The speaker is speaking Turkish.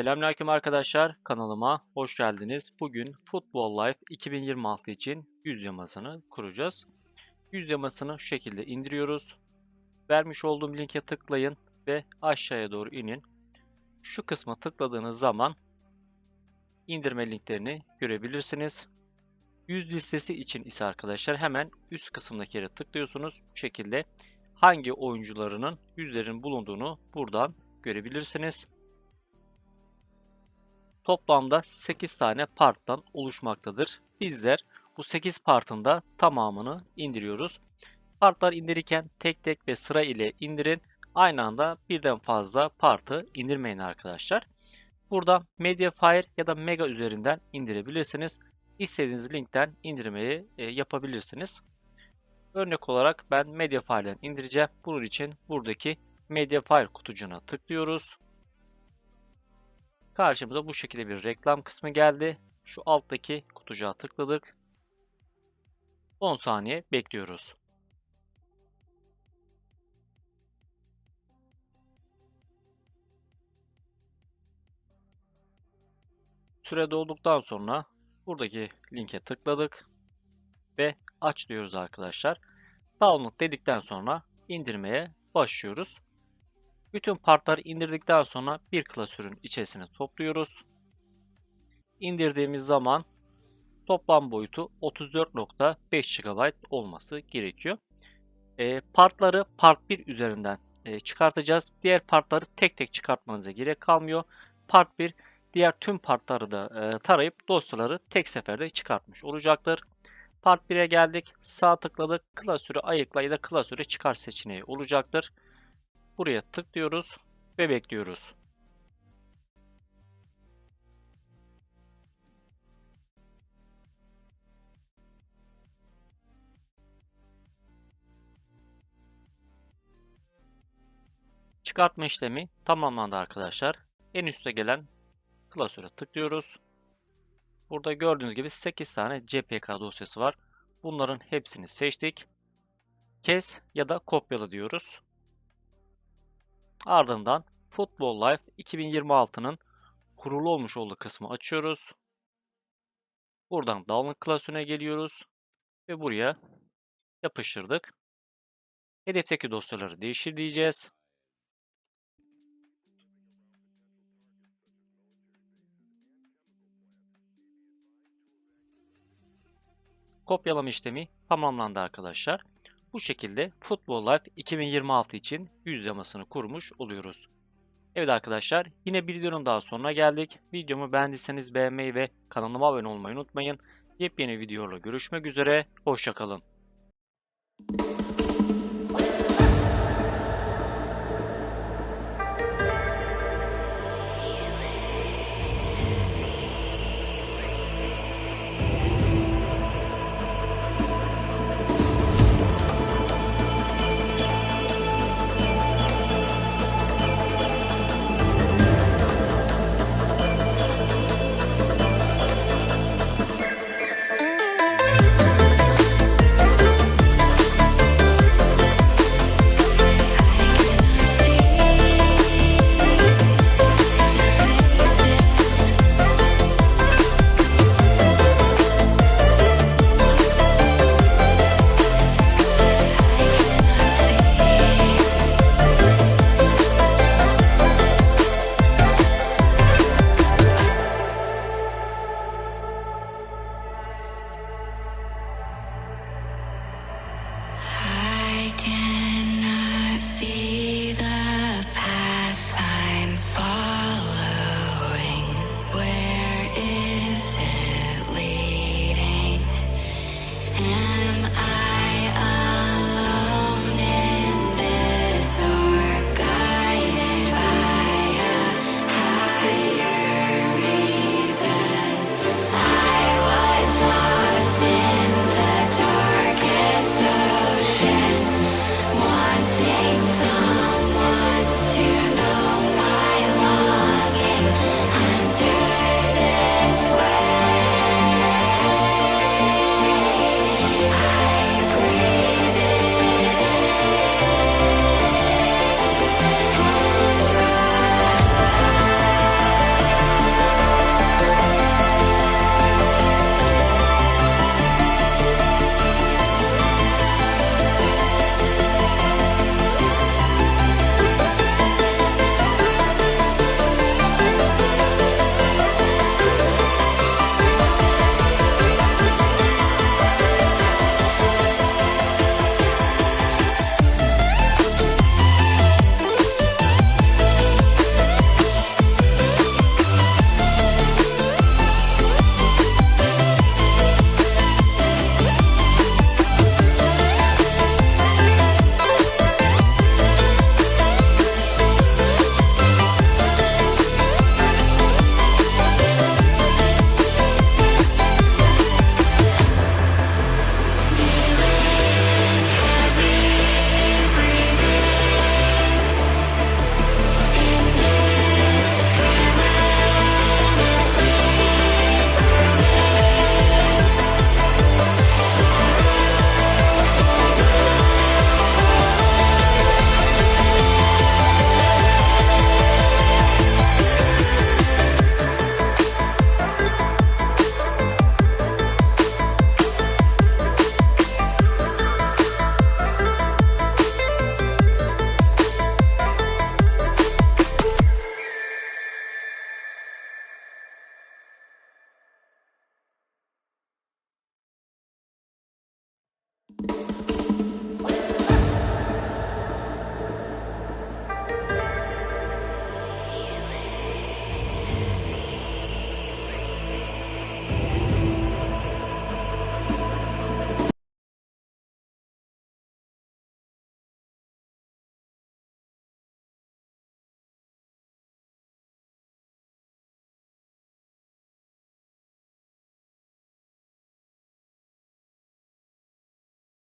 Selamünaleyküm arkadaşlar. Kanalıma hoş geldiniz. Bugün Football Life 2026 için yüz yamasını kuracağız. Yüz yamasını şu şekilde indiriyoruz. Vermiş olduğum linke tıklayın ve aşağıya doğru inin. Şu kısma tıkladığınız zaman indirme linklerini görebilirsiniz. Yüz listesi için ise arkadaşlar hemen üst kısımdaki yere tıklıyorsunuz. Bu şekilde hangi oyuncularının yüzlerin bulunduğunu buradan görebilirsiniz. Toplamda 8 tane parttan oluşmaktadır. Bizler bu 8 partın da tamamını indiriyoruz. Partlar indirirken tek tek ve sıra ile indirin. Aynı anda birden fazla partı indirmeyin arkadaşlar. Burada Mediafire ya da Mega üzerinden indirebilirsiniz. İstediğiniz linkten indirmeyi e, yapabilirsiniz. Örnek olarak ben Mediafire'den indireceğim. Bunun için buradaki Mediafire kutucuğuna tıklıyoruz. Karşımıza bu şekilde bir reklam kısmı geldi. Şu alttaki kutucuğa tıkladık. 10 saniye bekliyoruz. Süre dolduktan sonra buradaki linke tıkladık ve aç diyoruz arkadaşlar. Download dedikten sonra indirmeye başlıyoruz. Bütün partları indirdikten sonra bir klasörün içerisine topluyoruz. İndirdiğimiz zaman toplam boyutu 34.5 GB olması gerekiyor. E, partları part 1 üzerinden e, çıkartacağız. Diğer partları tek tek çıkartmanıza gerek kalmıyor. Part 1 diğer tüm partları da e, tarayıp dosyaları tek seferde çıkartmış olacaktır. Part 1'e geldik. Sağ tıkladık. Klasörü ayıkla ya da klasörü çıkar seçeneği olacaktır. Buraya tıklıyoruz ve bekliyoruz. Çıkartma işlemi tamamlandı arkadaşlar. En üste gelen klasöre tıklıyoruz. Burada gördüğünüz gibi 8 tane CPK dosyası var. Bunların hepsini seçtik. Kes ya da kopyala diyoruz. Ardından Football Life 2026'nın kurulu olmuş olduğu kısmı açıyoruz. Buradan download klasörüne geliyoruz ve buraya yapıştırdık. Hedefteki dosyaları değiştir diyeceğiz. Kopyalama işlemi tamamlandı arkadaşlar. Bu şekilde Football Life 2026 için yüz yamasını kurmuş oluyoruz. Evet arkadaşlar yine videonun daha sonuna geldik. Videomu beğendiyseniz beğenmeyi ve kanalıma abone olmayı unutmayın. Yepyeni videolarla görüşmek üzere. Hoşçakalın.